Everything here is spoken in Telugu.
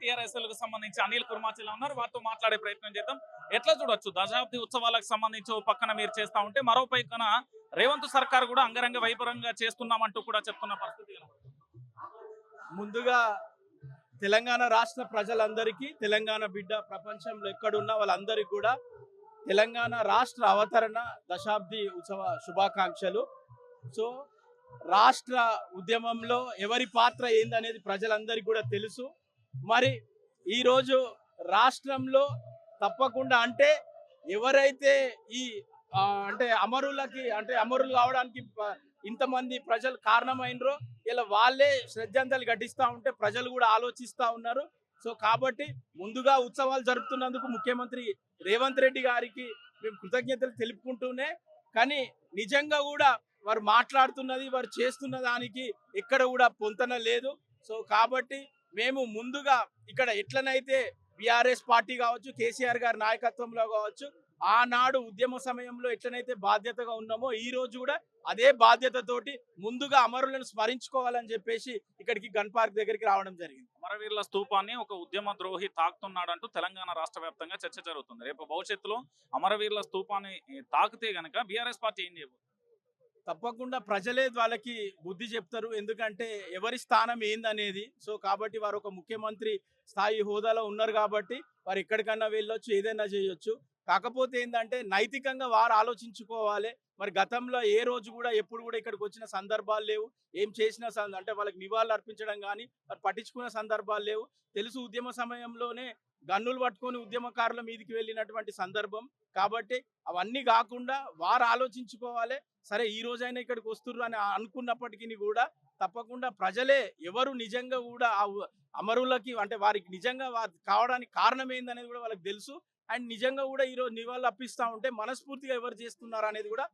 టీఆర్ఎస్ సంబంధించి అనిల్ కుర్మాచిలా ఉన్నారు. వారితో మాట్లాడే ప్రయత్నం చేద్దాం. ఎట్లా చూడొచ్చు? దశాబ్ది ఉత్సవాలకు సంబంధించి పక్కన మీరు చేస్తా ఉంటే మరో పైకన రేవంత్ సర్కార్ కూడా అంగరంగ వైభవంగా చేస్తున్నామంటూ కూడా చెప్తున్న పరిస్థితి ముందుగా తెలంగాణ రాష్ట్ర ప్రజలందరికీ తెలంగాణ బిడ్డ ప్రపంచంలో ఎక్కడున్నా వాళ్ళందరికీ కూడా తెలంగాణ రాష్ట్ర అవతరణ దశాబ్ది ఉత్సవ శుభాకాంక్షలు. సో రాష్ట్ర ఉద్యమంలో ఎవరి పాత్ర ఏందనేది ప్రజలందరికీ కూడా తెలుసు. మరి ఈరోజు రాష్ట్రంలో తప్పకుండా అంటే ఎవరైతే ఈ అంటే అమరులకి అంటే అమరులు కావడానికి ఇంతమంది ప్రజలు కారణమైనరో ఇలా వాళ్ళే శ్రద్ధాంజలి గడిస్తూ ఉంటే ప్రజలు కూడా ఆలోచిస్తూ ఉన్నారు. సో కాబట్టి ముందుగా ఉత్సవాలు జరుపుతున్నందుకు ముఖ్యమంత్రి రేవంత్ రెడ్డి గారికి మేము కృతజ్ఞతలు తెలుపుకుంటూనే కానీ నిజంగా కూడా వారు మాట్లాడుతున్నది వారు చేస్తున్న దానికి ఎక్కడ కూడా పొంతన లేదు. సో కాబట్టి మేము ముందుగా ఇక్కడ ఎట్లనైతే బీఆర్ఎస్ పార్టీ కావచ్చు కేసీఆర్ గారి నాయకత్వంలో కావచ్చు ఆనాడు ఉద్యమ సమయంలో ఎట్లనైతే బాధ్యతగా ఉన్నామో ఈ రోజు కూడా అదే బాధ్యతతోటి ముందుగా అమరులను స్మరించుకోవాలని చెప్పేసి ఇక్కడికి గన్ పార్క్ దగ్గరికి రావడం జరిగింది. అమరవీరుల స్థూపాన్ని ఒక ఉద్యమ ద్రోహి తాకుతున్నాడంటూ తెలంగాణ రాష్ట్ర వ్యాప్తంగా చర్చ జరుగుతుంది. రేపు భవిష్యత్తులో అమరవీరుల స్థూపాన్ని తాకితే గనక బీఆర్ఎస్ పార్టీ ఏం చేయబోతుంది? తప్పకుండా ప్రజలే వాళ్ళకి బుద్ధి చెప్తారు. ఎందుకంటే ఎవరి స్థానం ఏందనేది. సో కాబట్టి వారు ఒక ముఖ్యమంత్రి స్థాయి హోదాలో ఉన్నారు కాబట్టి వారు ఎక్కడికన్నా వెళ్ళొచ్చు ఏదైనా చేయొచ్చు. కాకపోతే ఏంటంటే నైతికంగా వారు ఆలోచించుకోవాలి. మరి గతంలో ఏ రోజు కూడా ఎప్పుడు కూడా ఇక్కడికి వచ్చిన సందర్భాలు లేవు. ఏం చేసిన అంటే వాళ్ళకి నివాళులు అర్పించడం కానీ వారు పట్టించుకున్న సందర్భాలు లేవు. తెలుసు ఉద్యమ సమయంలోనే గన్నులు పట్టుకొని ఉద్యమకారుల మీదకి వెళ్ళినటువంటి సందర్భం. కాబట్టి అవన్నీ కాకుండా వారు ఆలోచించుకోవాలి. సరే ఈ రోజైనా ఇక్కడికి వస్తుర్రు అని అనుకున్నప్పటికీ కూడా తప్పకుండా ప్రజలే ఎవరు నిజంగా కూడా ఆ అమరులకి అంటే వారికి నిజంగా వారు కావడానికి కారణం ఏందనేది కూడా వాళ్ళకి తెలుసు. అండ్ నిజంగా కూడా ఈ రోజు నివాళులు అప్పిస్తా ఉంటే మనస్ఫూర్తిగా ఎవరు చేస్తున్నారు అనేది కూడా